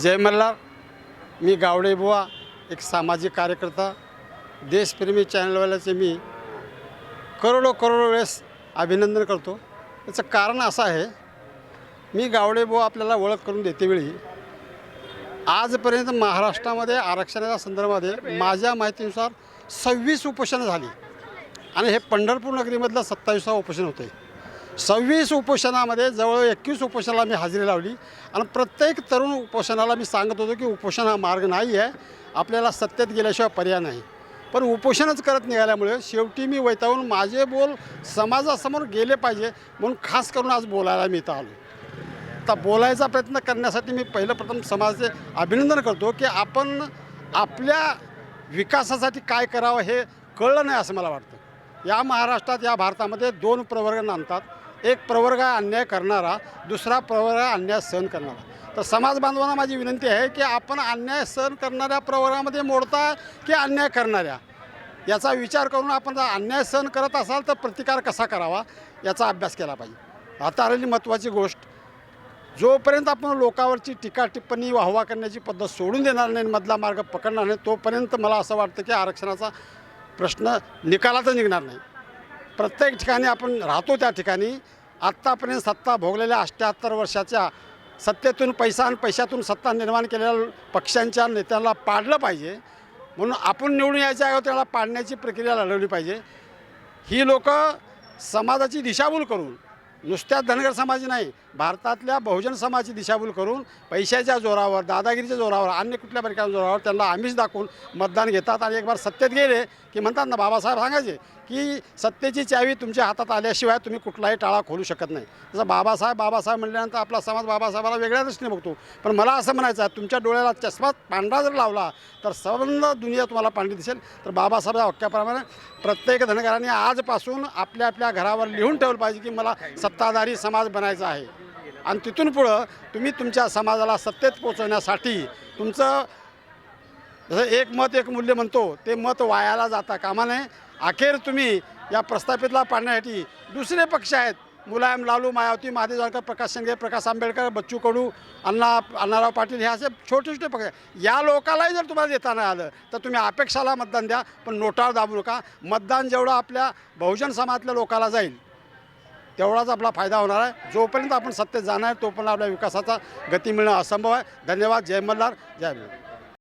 जय मल्हार. मी गावडेबुवा एक सामाजिक कार्यकर्ता. देशप्रेमी चॅनलवाल्याचे मी करोडो करोडो वेळेस अभिनंदन करतो. याचं कारण असं आहे मी गावडेबुवा आपल्याला ओळख करून देतेवेळी आजपर्यंत महाराष्ट्रामध्ये आरक्षणाच्या संदर्भामध्ये माझ्या माहितीनुसार सव्वीस उपोषणं झाली. आणि हे पंढरपूर नगरीमधलं सत्तावीसावं उपोषण होतं आहे सव्वीस उपोषणामध्ये जवळ एकवीस उपोषणाला मी हजेरी लावली. आणि प्रत्येक तरुण उपोषणाला मी सांगत होतो की उपोषण हा मार्ग नाही आहे. आपल्याला सत्तेत गेल्याशिवाय पर्याय नाही. पण उपोषणच करत निघाल्यामुळे शेवटी मी वैतावून माझे बोल समाजासमोर गेले पाहिजे म्हणून खास करून आज बोलायला मी इथं आलो. आता बोलायचा प्रयत्न करण्यासाठी मी पहिलं प्रथम समाजाचे अभिनंदन करतो की आपण आपल्या विकासासाठी काय करावं हे कळलं नाही असं मला वाटतं. या महाराष्ट्रात या भारतामध्ये दोन प्रवर्ग नांदतात. एक प्रवर्ग अन्याय करणारा दुसरा प्रवर्ग अन्याय सहन करणारा. तर समाज बांधवांना माझी विनंती आहे की आपण अन्याय सहन करणाऱ्या प्रवर्गामध्ये मोडता की अन्याय करणाऱ्या? याचा विचार करून आपण जर अन्याय सहन करत असाल तर प्रतिकार कसा करावा? याचा अभ्यास केला पाहिजे. आता आलेली महत्त्वाची गोष्ट जोपर्यंत आपण लोकावरची टीका टिप्पणी वाहवा करण्याची पद्धत सोडून देणार नाही मधला मार्ग पकडणार नाही तोपर्यंत मला असं वाटतं की आरक्षणाचा प्रश्न निकालातच निघणार नाही. प्रत्येक ठिकाणी आपण राहतो त्या ठिकाणी. आत्तापर्यंत सत्ता भोगलेल्या अष्ट्याहत्तर वर्षाच्या सत्तेतून पैसा आणि पैशातून सत्ता निर्माण केलेल्या पक्षांच्या नेत्याला पाडलं पाहिजे. म्हणून आपण निवडून यायच्या अगोदर त्याला पाडण्याची प्रक्रिया लढवली पाहिजे. ही लोक समाजाची दिशाभूल करून नुसत्या धनगर समाज नाही भारतातल्या बहुजन समाजाची दिशाभूल करून पैशाच्या जोरावर दादागिरीच्या जोरावर अन्य कुठल्या प्रकारच्या जोरावर त्यांना आमिष दाखवून मतदान घेतात. आणि एक बार सत्तेत गेले की म्हणतात ना बाबासाहेब सांगायचे की सत्तेची चावी तुमच्या हातात आल्याशिवाय तुम्ही कुठलाही टाळा खोलू शकत नाही. जसं बाबासाहेब बाबासाहेब म्हणल्यानंतर आपला समाज बाबासाहेबाला वेगळ्या दृष्टीने बघतो. पण मला असं म्हणायचं आहे तुमच्या डोळ्याला चष्मा पांढरा जर लावला तर सर्व दुनिया तुम्हाला पांढरी दिसेल. तर बाबासाहेब वाक्याप्रमाणे प्रत्येक धनगराने आजपासून आपल्या आपल्या घरावर लिहून ठेवलं पाहिजे की मला सत्ताधारी समाज बनायचा आहे. आणि तिथून पुढं तुम्ही तुमच्या समाजाला सत्तेत पोचवण्यासाठी तुमचं जसं एक मत एक मूल्य म्हणतो ते मत वायाला जाता कामा नये. अखेर तुम्ही या प्रस्थापितला पाडण्यासाठी दुसरे पक्ष आहेत. मुलायम लालू मायावती महादेव जानकर प्रकाश शिंदे प्रकाश आंबेडकर बच्चू कडू अण्णा अण्णाराव पाटील हे असे छोटे छोटे पक्ष आहेत. या लोकालाही जर तुम्हाला देता नाही आलं तर तुम्ही अपेक्षाला मतदान द्या पण नोटावर दाबू नका. मतदान जेवढं आपल्या बहुजन समाजातल्या लोकाला जाईल तेवढाच आपला फायदा होणार आहे. जोपर्यंत आपण सत्तेत जाणार तोपर्यंत आपल्या विकासाचा गती मिळणं असंभव आहे. धन्यवाद. जय मल्हार. जय भीम